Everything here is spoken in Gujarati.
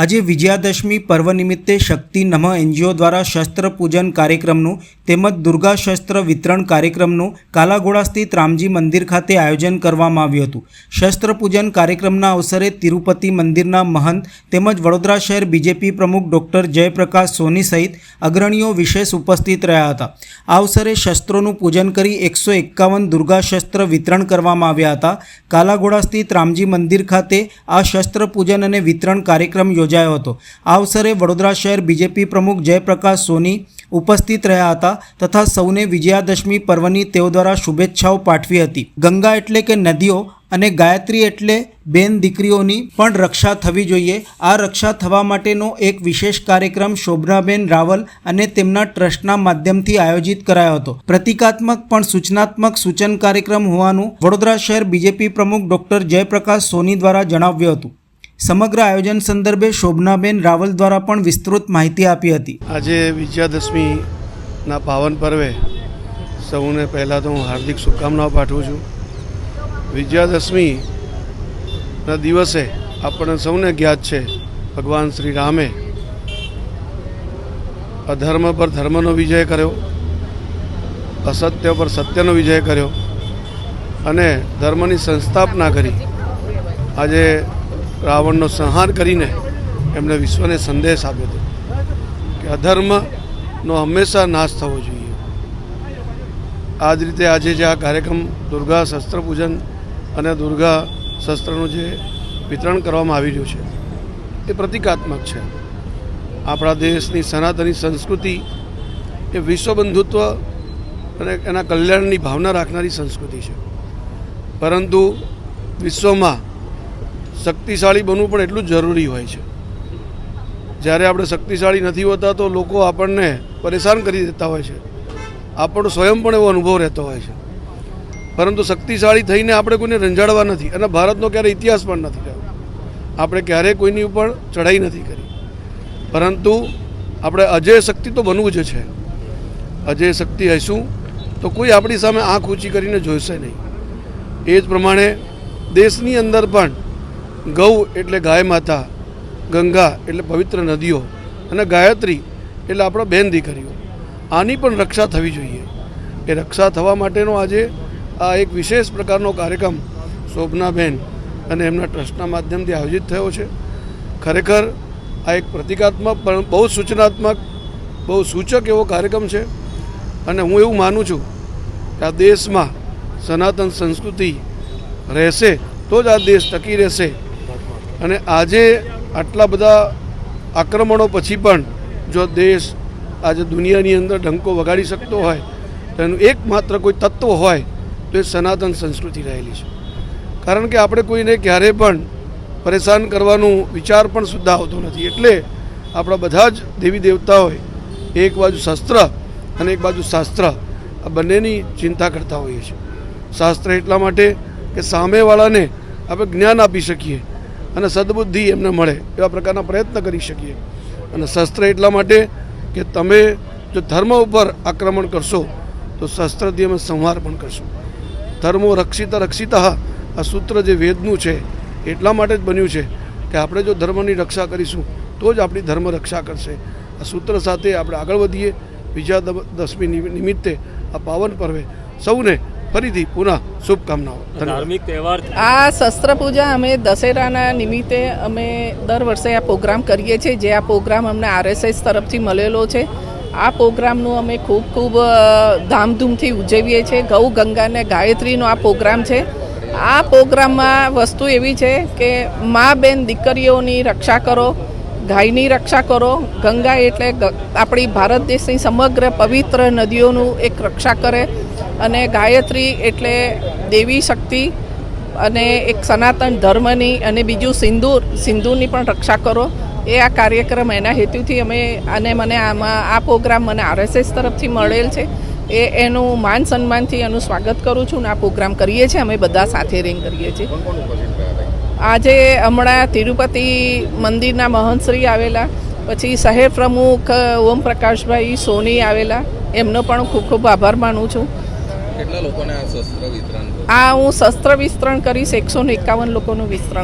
આજે વિજયાદશમી પર્વ નિમિત્તે શક્તિ નમઃ એનજીઓ દ્વારા શસ્ત્ર પૂજન કાર્યક્રમનું તેમજ દુર્ગા શસ્ત્ર વિતરણ કાર્યક્રમનું કાલાઘોડા સ્થિત રામજી મંદિર ખાતે આયોજન કરવામાં આવ્યું હતું. શસ્ત્ર પૂજન કાર્યક્રમના અવસરે તિરુપતિ મંદિરના મહંત તેમજ વડોદરા શહેર બીજેપી પ્રમુખ ડૉક્ટર જયપ્રકાશ સોની સહિત અગ્રણીઓ વિશેષ ઉપસ્થિત રહ્યા હતા. આ અવસરે શસ્ત્રોનું પૂજન કરી એકસો એકાવન દુર્ગા શસ્ત્ર વિતરણ કરવામાં આવ્યા હતા. કાલાઘોડા સ્થિત રામજી મંદિર ખાતે આ શસ્ત્ર પૂજન અને વિતરણ કાર્યક્રમ યોજાયો. હતો. આ અવસરે વડોદરા શહેર બીજેપી પ્રમુખ જયપ્રકાશ સોની ઉપસ્થિત રહ્યા હતા તથા સૌને વિજયાદશમી પર્વની તેઓ દ્વારા શુભેચ્છાઓ પાઠવી હતી. ગંગા એટલે કે નદીઓ અને ગાયત્રી એટલે બેન દીકરીઓની પણ રક્ષા થવી જોઈએ. આ રક્ષા થવા માટેનો એક વિશેષ કાર્યક્રમ શોભનાબેન રાવલ અને તેમના ટ્રસ્ટના માધ્યમથી આયોજિત કરાયો હતો. પ્રતિકાત્મક પણ સૂચનાત્મક સૂચન કાર્યક્રમ હોવાનું વડોદરા શહેર બીજેપી પ્રમુખ ડોક્ટર જયપ્રકાશ સોની દ્વારા જણાવ્યું હતું. સમગ્ર આયોજન સંદર્ભે શોભનાબેન રાવલ દ્વારા પણ વિસ્તૃત માહિતી આપી હતી. આજે વિજયાદશમીના પાવન પર્વે સૌને પહેલાં તો હું હાર્દિક શુભકામનાઓ પાઠવું છું. વિજયાદશમીના દિવસે આપણને સૌને જ્ઞાત છે, ભગવાન શ્રી રામે અધર્મ પર ધર્મનો વિજય કર્યો, અસત્ય પર સત્યનો વિજય કર્યો અને ધર્મની સંસ્થાપના કરી. આજે રાવણનો સંહાર કરીને એમણે વિશ્વને સંદેશ આપ્યો હતો કે અધર્મનો હંમેશા નાશ થવો જોઈએ. આ જ રીતે આજે જે આ કાર્યક્રમ દુર્ગા શસ્ત્ર પૂજન અને દુર્ગા શસ્ત્રનું જે વિતરણ કરવામાં આવી રહ્યું છે, એ પ્રતિકાત્મક છે. આપણા દેશની સનાતની સંસ્કૃતિ એ વિશ્વ બંધુત્વ અને એના કલ્યાણની ભાવના રાખનારી સંસ્કૃતિ છે. પરંતુ વિશ્વમાં શક્તિશાળી બનવું પણ એટલું જ જરૂરી હોય છે. જ્યારે આપણે શક્તિશાળી નથી હોતા તો લોકો આપણને પરેશાન કરી દેતા હોય છે. આપણો સ્વયં પણ એવો અનુભવ રહેતો હોય છે. પરંતુ શક્તિશાળી થઈને આપણે કોઈને રંજાડવા નથી અને ભારતનો ક્યારેય ઇતિહાસ પણ નથી રહ્યો. આપણે ક્યારેય કોઈની ઉપર ચઢાઈ નથી કરી. પરંતુ આપણે અજય શક્તિ તો બનવું જ છે. અજય શક્તિ હશું તો કોઈ આપણી સામે આંખ ઊંચી કરીને જોઈશે નહીં. એ જ પ્રમાણે દેશની અંદર પણ ગૌ એટલે ગાય માતા, ગંગા એટલે પવિત્ર નદીઓ અને ગાયત્રી એટલે આપણા બેન દીકરીઓ. આની પણ રક્ષા થવી જોઈએ. એ રક્ષા થવા માટેનો આજે આ એક વિશેષ પ્રકારનો કાર્યક્રમ શોભનાબેન અને એમના ટ્રસ્ટના માધ્યમથી આયોજિત થયો છે. ખરેખર આ એક પ્રતિકાત્મક પણ બહુ સૂચનાત્મક, બહુ સૂચક એવો કાર્યક્રમ છે અને હું એવું માનું છું કે આ દેશમાં સનાતન સંસ્કૃતિ રહેશે તો જ આ દેશ ટકી રહેશે. અને આજે આટલા બધા આક્રમણો પછી પણ જો દેશ આજે દુનિયાની અંદર ઢંકો વગાડી શકતો હોય, તો એનું એકમાત્ર કોઈ તત્વ હોય, તો એ સનાતન સંસ્કૃતિ રહેલી છે. કારણ કે આપણે કોઈને ક્યારેય પણ પરેશાન કરવાનું વિચાર પણ સુદ્ધા આવતો નથી. એટલે આપણા બધા જ દેવી દેવતાઓએ એક બાજુ શસ્ત્ર અને એક બાજુ શાસ્ત્ર, આ બંનેની ચિંતા કરતા હોઈએ છીએ. શાસ્ત્ર એટલા માટે કે સામેવાળાને આપણે જ્ઞાન આપી શકીએ અને સદબુદ્ધિ એમને મળે એવા પ્રકારના પ્રયત્ન કરી શકીએ. અને શસ્ત્ર એટલા માટે કે તમે જો ધર્મ ઉપર આક્રમણ કરશો, તો શસ્ત્રથી અમે સંહાર પણ કરશું. ધર્મો રક્ષિત રક્ષિતા આ સૂત્ર જે વેદનું છે, એટલા માટે જ બન્યું છે કે આપણે જો ધર્મની રક્ષા કરીશું, તો જ આપણી ધર્મ રક્ષા કરશે. આ સૂત્ર સાથે આપણે આગળ વધીએ. બીજા દશમી નિમિત્તે આ પાવન પર્વે સૌને ફરીથી પુનઃ શુભકામનાઓ. ધાર્મિક તહેવાર આ શસ્ત્ર પૂજા અમે દશેરાના નિમિત્તે અમે દર વર્ષે આ પ્રોગ્રામ કરીએ છીએ. જે આ પ્રોગ્રામ અમને આરએસએસ તરફથી મળેલો છે. આ પ્રોગ્રામનું અમે ખૂબ ખૂબ ધામધૂમથી ઉજવીએ છીએ. ગૌ ગંગા અને ગાયત્રીનો આ પ્રોગ્રામ છે. આ પ્રોગ્રામમાં વસ્તુ એવી છે કે મા બેન દીકરીઓની રક્ષા કરો. ગાયની રક્ષા કરો. ગંગા એટલે આપણી ભારત દેશની સમગ્ર પવિત્ર નદીઓનું એક રક્ષા કરે અને ગાયત્રી એટલે દેવી શક્તિ અને એક સનાતન ધર્મની અને બીજું સિંદૂર, સિંદૂરની પણ રક્ષા કરો. એ આ કાર્યક્રમ એના હેતુથી અમે અને મને આમાં, આ પ્રોગ્રામ મને આરએસએસ તરફથી મળેલ છે. એ, એનું માન સન્માનથી એનું સ્વાગત કરું છું ને આ પ્રોગ્રામ કરીએ છીએ, અમે બધા સાથે રિંગ કરીએ છીએ. આજે હમણાં તિરુપતિ મંદિરના મહંતશ્રી આવેલા પછી શહેર પ્રમુખ ઓમ પ્રકાશભાઈ સોની આવેલા એમનો પણ ખૂબ ખૂબ આભાર માનું છું. કેટલા લોકોને આ શસ્ત્ર વિતરણ આ હું શસ્ત્ર વિસ્તરણ કરીશ એકસો ને એકાવન લોકોનું વિસ્તરણ